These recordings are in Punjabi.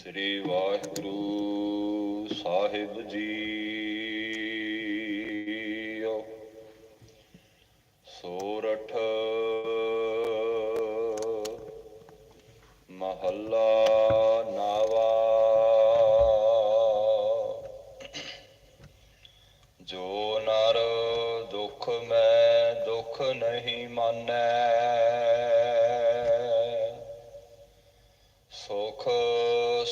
ਸ੍ਰੀ ਵਾਹਿਗੁਰੂ ਸਾਹਿਬ ਜੀਓ। ਸੋਰਠ ਮਹੱਲਾ ਨਾਵਾ। ਜੋ ਨਰ ਦੁਖ ਮੈਂ ਦੁਖ ਨਹੀਂ ਮਾਨੈ।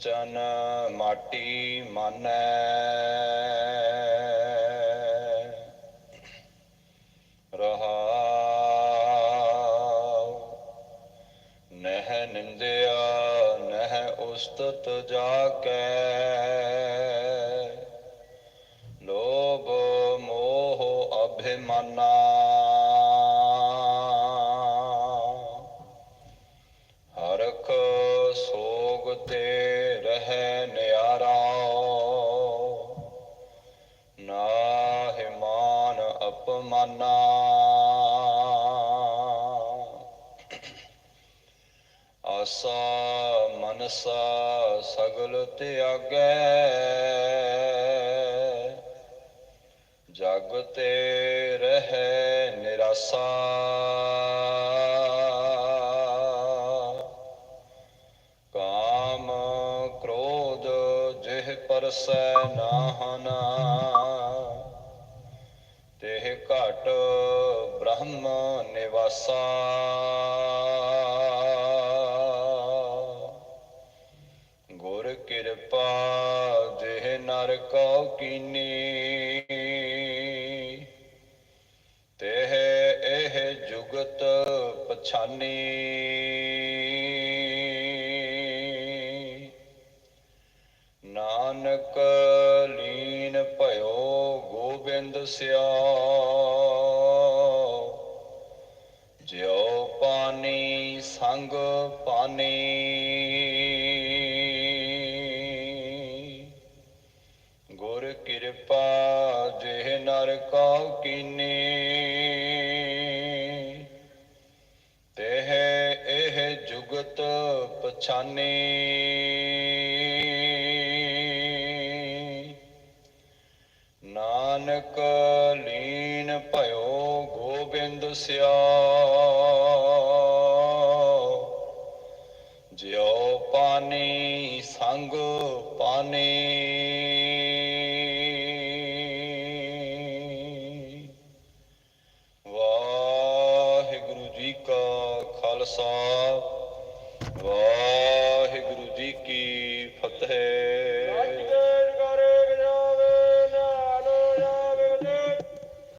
ਚਨ ਮਾਟੀ ਮਾਨੈ। ਰਹਾਉ ਨਹਿ ਨਿੰਦਿਆ ਨਹਿ ਉਸਤਤ ਜਾਕੈ। ਲੋਭ ਮੋਹ ਅਭਿਮਾਨਾ। ਅਪਮਾਨਾ ਆਸਾ ਮਨਸਾ ਸਗਲ ਤਿਆਗੈ। ਜਗ ਤੇ ਰਹਿ ਨਿਰਾਸਾ। ਕਾਮ ਕ੍ਰੋਧ ਜਿਹ ਪਰਸੈ ਨਾਹਨਾ। ਤਿਹ ਘਟ ਬ੍ਰਹਮ ਨਿਵਾਸਾ। ਗੁਰ ਕਿਰਪਾ ਜਿਹ ਨਰ ਕਉ ਕੀਨੀ। ਤਿਹ ਇਹ ਜੁਗਤ ਪਛਾਨੀ। ਨਾਨਕ ਗੋਬਿੰਦ ਸਿਆ। ਜਿਉ ਪਾਣੀ, ਸੰਗ ਪਾਣੀ। ਗੁਰ ਕਿਰਪਾ ਜਿਹ ਨਰ ਕਾ ਕੀਨੀ। ਤਿਹ ਇਹ ਜੁਗਤ ਪਛਾਨੀ। ਨਾਨਕ ਲੀਨ ਭਇਓ ਗੋਬਿੰਦ ਸਿਆ ਜਿਉ ਪਾਨੀ ਸੰਗ ਪਾਨੀ। ਵਾਹਿਗੁਰੂ ਜੀ ਕਾ ਖਾਲਸਾ। ਵਾਹਿਗੁਰੂ ਜੀ ਕੀ ਫਤਿਹ।